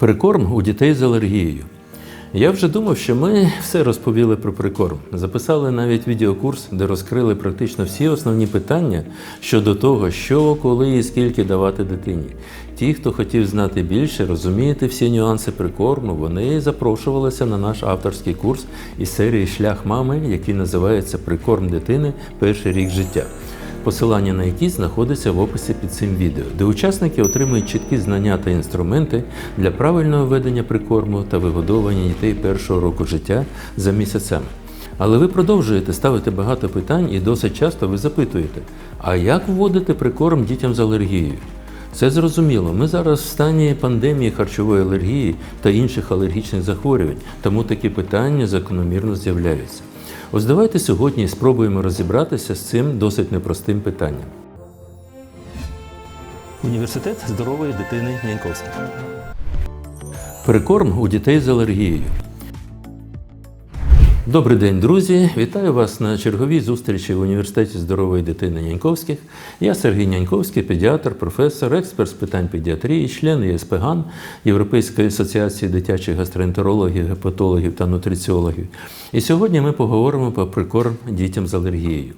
Прикорм у дітей з алергією. Я вже думав, що ми все розповіли про прикорм. Записали навіть відеокурс, де розкрили практично всі основні питання щодо того, що, коли і скільки давати дитині. Ті, хто хотів знати більше, розуміти всі нюанси прикорму, вони запрошувалися на наш авторський курс із серії Шлях мами, який називається Прикорм дитини перший рік життя посилання на які знаходиться в описі під цим відео, де учасники отримують чіткі знання та інструменти для правильного ведення прикорму та вигодовування дітей першого року життя за місяцями. Але ви продовжуєте ставити багато питань і досить часто ви запитуєте, а як вводити прикорм дітям з алергією? Це зрозуміло. Ми зараз в стані пандемії харчової алергії та інших алергічних захворювань, тому такі питання закономірно з'являються. Ось давайте сьогодні спробуємо розібратися з цим досить непростим питанням. Університет здорової дитини Няньковська. Прикорм у дітей з алергією. Добрий день, друзі! Вітаю вас на черговій зустрічі в університеті здорової дитини Няньковських. Я Сергій Няньковський, педіатр, професор, експерт з питань педіатрії, член ЄСПГАН Європейської асоціації дитячих гастроентерологів, гепатологів та нутриціологів. І сьогодні ми поговоримо про прикорм дітям з алергією.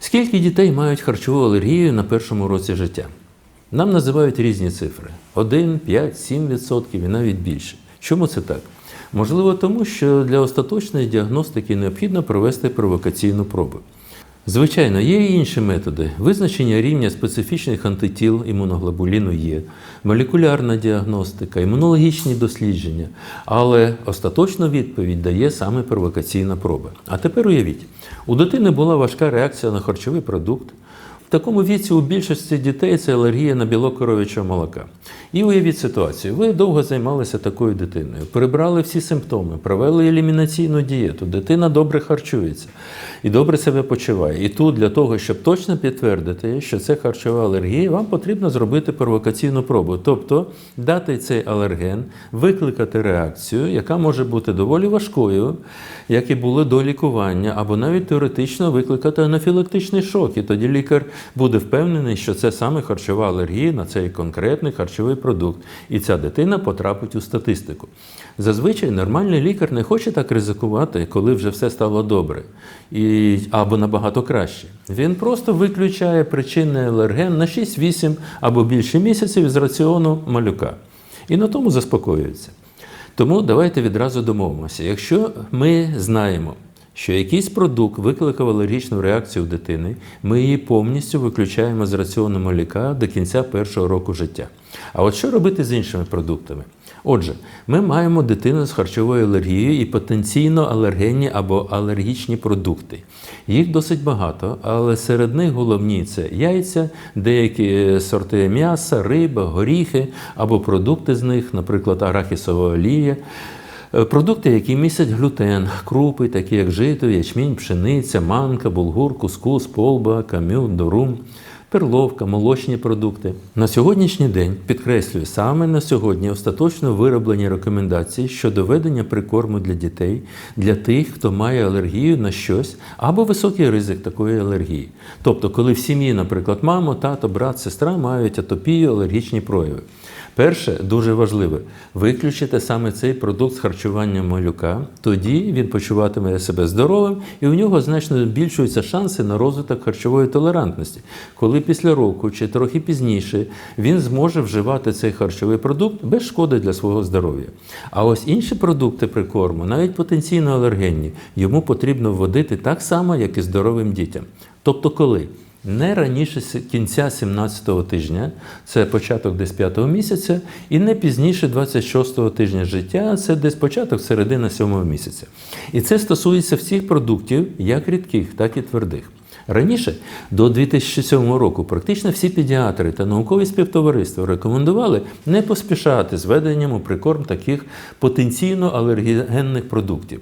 Скільки дітей мають харчову алергію на першому році життя? Нам називають різні цифри: 1, 5, 7% і навіть більше. Чому це так? Можливо, тому що для остаточної діагностики необхідно провести провокаційну пробу. Звичайно, є і інші методи визначення рівня специфічних антитіл імуноглобуліну Є, молекулярна діагностика, імунологічні дослідження, але остаточну відповідь дає саме провокаційна проба. А тепер уявіть, у дитини була важка реакція на харчовий продукт. В такому віці у більшості дітей це алергія на білок коров'ячого молока. І уявіть ситуацію, ви довго займалися такою дитиною, прибрали всі симптоми, провели елімінаційну дієту, дитина добре харчується і добре себе почуває. І тут для того, щоб точно підтвердити, що це харчова алергія, вам потрібно зробити провокаційну пробу, тобто дати цей алерген, викликати реакцію, яка може бути доволі важкою, як і були до лікування, або навіть теоретично викликати анафілактичний шок. І тоді лікар буде впевнений, що це саме харчова алергія на цей конкретний харчовий продукт, і ця дитина потрапить у статистику. Зазвичай нормальний лікар не хоче так ризикувати, коли вже все стало добре, і, або набагато краще. Він просто виключає причинний алерген на 6-8 або більше місяців з раціону малюка. І на тому заспокоюється. Тому давайте відразу домовимося. Якщо ми знаємо, що якийсь продукт викликав алергічну реакцію у дитини, ми її повністю виключаємо з раціону малюка до кінця першого року життя. А от що робити з іншими продуктами? Отже, ми маємо дитину з харчовою алергією і потенційно алергенні або алергічні продукти. Їх досить багато, але серед них головні це яйця, деякі сорти м'яса, риба, горіхи або продукти з них, наприклад, арахісова олія. Е, Продукти, які містять глютен, крупи, такі як жито, ячмінь, пшениця, манка, булгур, кускус, полба, кам'ю, дорум, перловка, молочні продукти. На сьогоднішній день, підкреслюю, саме на сьогодні остаточно вироблені рекомендації щодо ведення прикорму для дітей, для тих, хто має алергію на щось або високий ризик такої алергії. Тобто, коли в сім'ї, наприклад, мама, тато, брат, сестра мають атопію, алергічні прояви. Перше, дуже важливе, виключити саме цей продукт з харчування малюка, тоді він почуватиме себе здоровим і у нього значно збільшуються шанси на розвиток харчової толерантності, коли після року чи трохи пізніше він зможе вживати цей харчовий продукт без шкоди для свого здоров'я. А ось інші продукти прикорму, навіть потенційно алергенні, йому потрібно вводити так само, як і здоровим дітям. Тобто, коли? Не раніше кінця 17-го тижня, це початок десь 5-го місяця, і не пізніше 26-го тижня життя, це десь початок середина 7-го місяця. І це стосується всіх продуктів, як рідких, так і твердих. Раніше, до 2007 року, практично всі педіатри та наукові співтовариства рекомендували не поспішати з введенням у прикорм таких потенційно алергенних продуктів,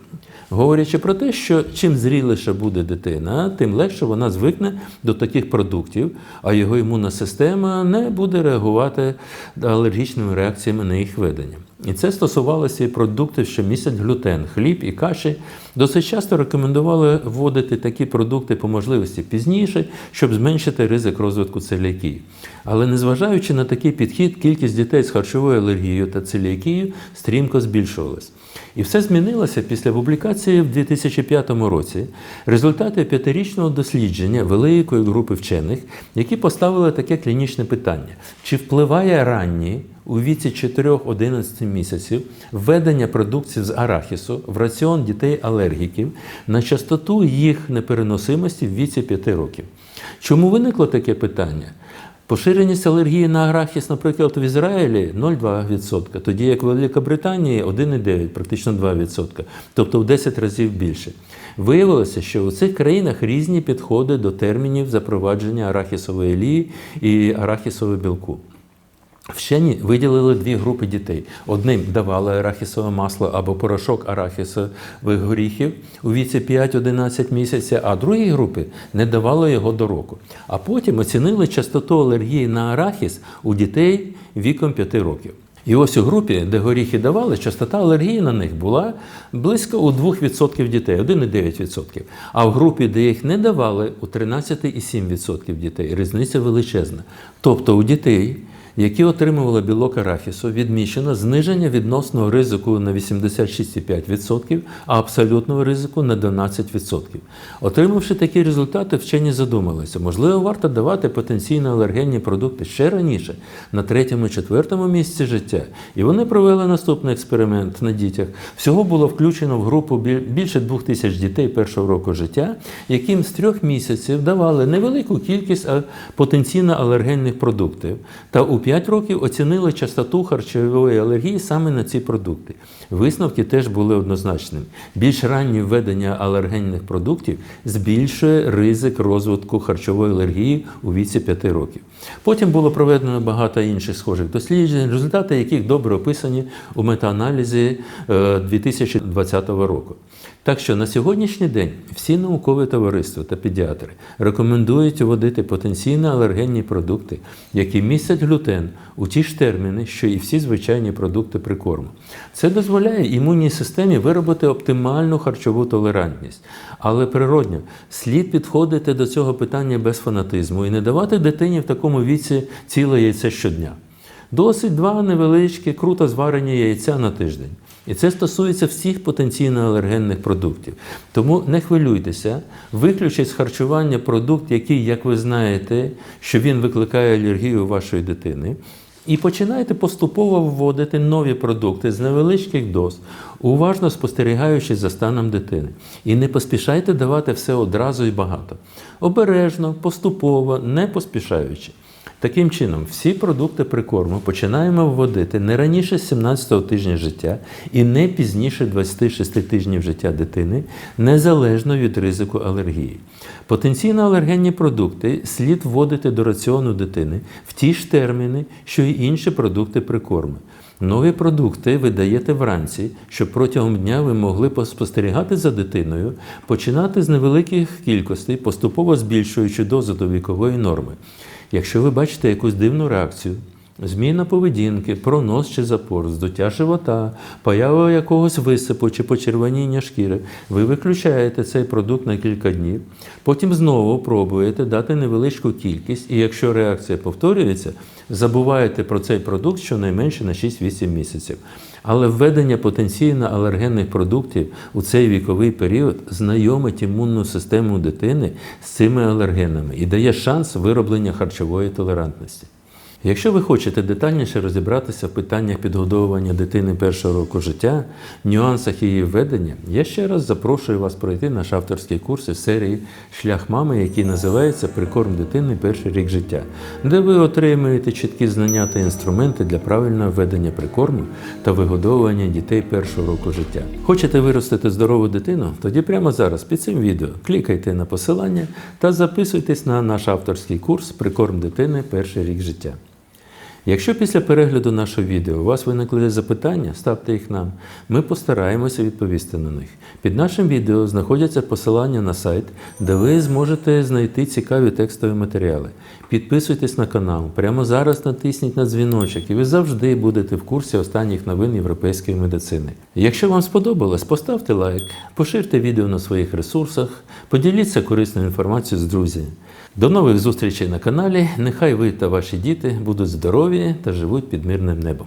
говорячи про те, що чим зріліша буде дитина, тим легше вона звикне до таких продуктів, а його імунна система не буде реагувати алергічними реакціями на їх ведення. І це стосувалося і продуктів, що містять глютен, хліб і каші. Досить часто рекомендували вводити такі продукти по можливості пізніше, щоб зменшити ризик розвитку целіакії. Але незважаючи на такий підхід, кількість дітей з харчовою алергією та целіакією стрімко збільшувалась. І все змінилося після публікації в 2005 році результати п'ятирічного дослідження великої групи вчених, які поставили таке клінічне питання: чи впливає ранній у віці 4-11 місяців введення продукції з арахісу в раціон дітей-алергіків на частоту їх непереносимості в віці 5 років? Чому виникло таке питання? Поширеність алергії на арахіс, наприклад, в Ізраїлі 0,2%, тоді як в Великобританії 1,9%, практично 2%, тобто в 10 разів більше. Виявилося, що у цих країнах різні підходи до термінів запровадження арахісової олії і арахісового білку. Вчені виділили дві групи дітей. Одним давали арахісове масло або порошок арахісових горіхів у віці 5-11 місяців, а другій групі не давали його до року. А потім оцінили частоту алергії на арахіс у дітей віком 5 років. І ось у групі, де горіхи давали, частота алергії на них була близько у 2% дітей, 1,9%. А в групі, де їх не давали, у 13,7% дітей. Різниця величезна. Тобто у дітей які отримували білок арахісу, відмічено зниження відносного ризику на 86,5%, а абсолютного ризику на 12%. Отримавши такі результати, вчені задумалися, можливо, варто давати потенційно алергенні продукти ще раніше, на третьому-четвертому місці життя. І вони провели наступний експеримент на дітях. Всього було включено в групу більше двох тисяч дітей першого року життя, яким з трьох місяців давали невелику кількість потенційно алергенних продуктів. Та у 5 років оцінили частоту харчової алергії саме на ці продукти. Висновки теж були однозначними. Більш раннє введення алергенних продуктів збільшує ризик розвитку харчової алергії у віці 5 років. Потім було проведено багато інших схожих досліджень, результати яких добре описані у метааналізі 2020 року. Так що на сьогоднішній день всі наукові товариства та педіатри рекомендують вводити потенційно алергенні продукти, які містять глютен у ті ж терміни, що і всі звичайні продукти прикорму. Це дозволяє імунній системі виробити оптимальну харчову толерантність. Але природньо слід підходити до цього питання без фанатизму і не давати дитині в такому віці ціле яйце щодня. Досить два невеличкі, круто зварені яйця на тиждень. І це стосується всіх потенційно алергенних продуктів. Тому не хвилюйтеся, виключіть з харчування продукт, який, як ви знаєте, що він викликає алергію вашої дитини. І починайте поступово вводити нові продукти з невеличких доз, уважно спостерігаючи за станом дитини. І не поспішайте давати все одразу і багато. Обережно, поступово, не поспішаючи. Таким чином, всі продукти прикорму починаємо вводити не раніше 17-го тижня життя і не пізніше 26 тижнів життя дитини, незалежно від ризику алергії. Потенційно алергенні продукти слід вводити до раціону дитини в ті ж терміни, що й інші продукти прикорму. Нові продукти ви даєте вранці, щоб протягом дня ви могли спостерігати за дитиною, починати з невеликих кількостей, поступово збільшуючи дозу до вікової норми. Якщо ви бачите якусь дивну реакцію, зміна поведінки, пронос чи запор, здуття живота, поява якогось висипу чи почервоніння шкіри, ви виключаєте цей продукт на кілька днів, потім знову пробуєте дати невеличку кількість, і якщо реакція повторюється, забуваєте про цей продукт щонайменше на 6-8 місяців. Але введення потенційно алергенних продуктів у цей віковий період знайомить імунну систему дитини з цими алергенами і дає шанс вироблення харчової толерантності. Якщо ви хочете детальніше розібратися в питаннях підгодовування дитини першого року життя, нюансах її введення, я ще раз запрошую вас пройти наш авторський курс із серії Шлях мами, який називається Прикорм дитини перший рік життя, де ви отримуєте чіткі знання та інструменти для правильного введення прикорму та вигодовування дітей першого року життя. Хочете виростити здорову дитину? Тоді прямо зараз під цим відео клікайте на посилання та записуйтесь на наш авторський курс Прикорм дитини перший рік життя. Якщо після перегляду нашого відео у вас виникли запитання, ставте їх нам. Ми постараємося відповісти на них. Під нашим відео знаходяться посилання на сайт, де ви зможете знайти цікаві текстові матеріали. Підписуйтесь на канал. Прямо зараз натисніть на дзвіночок, і ви завжди будете в курсі останніх новин європейської медицини. Якщо вам сподобалось, поставте лайк, поширте відео на своїх ресурсах, поділіться корисною інформацією з друзями. До нових зустрічей на каналі. Нехай ви та ваші діти будуть здорові та живуть під мирним небом.